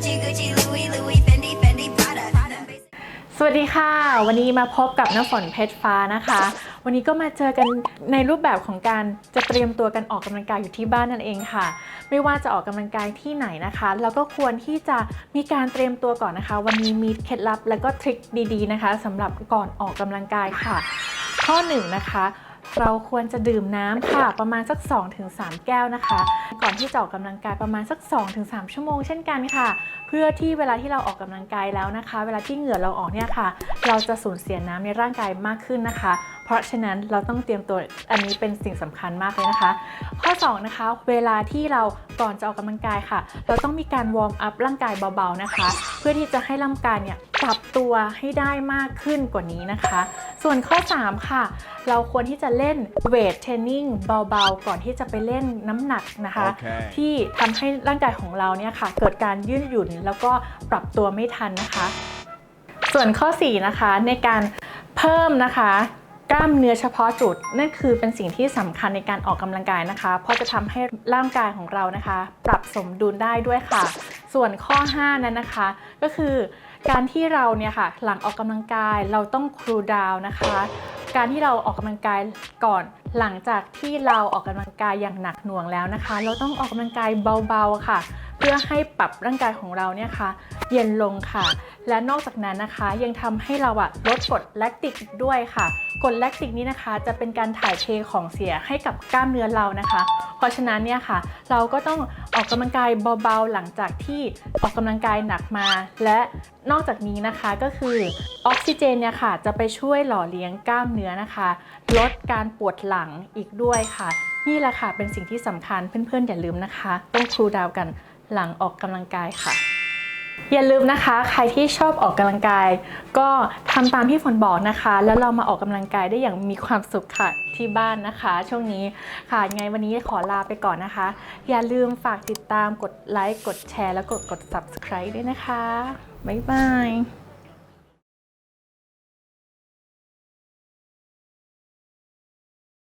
Gucci, Gucci, Louis, Louis, Fendi, Fendi, Prada. สวัสดีค่ะ วันนี้มาพบกับน้ำฝนเพชรฟ้านะคะ วันนี้ก็มาเจอกันในรูปแบบของการจะเตรียมตัวกันออกกำลังกายอยู่ที่บ้านนั่นเองค่ะ ไม่ว่าจะออกกำลังกายที่ไหนนะคะ เราก็ควรที่จะมีการเตรียมตัวก่อนนะคะ วันนี้มีเคล็ดลับและก็ทริคดีๆนะคะสำหรับก่อนออกกำลังกายค่ะ ข้อหนึ่งนะคะ เราควรจะดื่มน้ำค่ะประมาณสัก 2-3 แก้วนะคะ ก่อนที่จะออกกำลังกายประมาณสัก 2-3 ชั่วโมงเช่นกันค่ะ เพื่อที่เวลาที่เราออกกำลังกายแล้วนะคะ เวลาที่เหงื่อเราออกเนี่ยค่ะ เราจะสูญเสียน้ำในร่างกายมากขึ้นนะคะ เพราะฉะนั้นเราต้องเตรียมตัวอันนี้เป็นสิ่งสำคัญมากเลยนะคะ ข้อ 2 นะคะ เวลาที่เราก่อนจะออกกำลังกายค่ะ เราต้องมีการวอร์มอัพร่างกายเบาๆนะคะ เพื่อที่จะให้ร่างกายเนี่ยปรับตัวให้ได้มากขึ้นกว่านี้นะคะ ส่วนข้อ 3 ค่ะ เราควรที่จะเล่นเวทเทรนนิ่งเบาๆ ก่อนที่จะไปเล่นน้ำหนักนะคะโอเคที่ทำให้ร่างกายของเราเนี่ยค่ะ เกิดการยืดหยุ่นแล้วก็ปรับตัวไม่ทันนะคะ ส่วนข้อ 4 นะคะในการเพิ่มนะคะกล้ามเนื้อเฉพาะจุดนั่นคือเป็นสิ่งที่สำคัญในการออกกำลังกายนะคะ เพราะจะทำให้ร่างกายของเรานะคะ ปรับสมดุลได้ด้วยค่ะ ส่วนข้อ 5 นั้นนะคะ ก็คือการที่เราเนี่ยค่ะหลังออกกำลังกายเราต้องครูดาวนะคะ การที่เราออกกำลังกายก่อนหลังจากที่เราออกกำลังกายอย่างหนักหน่วงแล้วนะคะ เราต้องออกกำลังกายเบาๆค่ะ เพื่อให้ปรับร่างกายของเราเนี่ยค่ะเย็นลงค่ะ และนอกจากนั้นนะคะยังทำให้เราอะลดกรดแลคติกอีกด้วยค่ะกรดแลคติกนี้นะคะจะเป็นการถ่ายเทของเสียให้กับกล้ามเนื้อเรานะคะ เพราะฉะนั้นเนี่ยค่ะ เราก็ต้องออกกำลังกายเบาๆหลังจากที่ออกกำลังกายหนักมา และนอกจากนี้นะคะก็คือออกซิเจนเนี่ยค่ะจะไปช่วยหล่อเลี้ยงกล้ามเนื้อนะคะ ลดการปวดหลังอีกด้วยค่ะ นี่แหละค่ะเป็นสิ่งที่สำคัญเพื่อนๆ อย่าลืมนะคะต้องครูดาวกันหลังออกกำลังกายค่ะ อย่าลืมนะคะ ใครที่ชอบออกกำลังกาย ก็ทำตามที่ฝนบอกนะคะ แล้วเรามาออกกำลังกายได้อย่างมีความสุขค่ะที่บ้านนะคะ ช่วงนี้ค่ะยังไงวันนี้ขอลาไปก่อนนะคะ อย่าลืมฝากติดตามกดไลค์กดแชร์ แล้วกดกด subscribe ด้วยนะคะบ๊ายบาย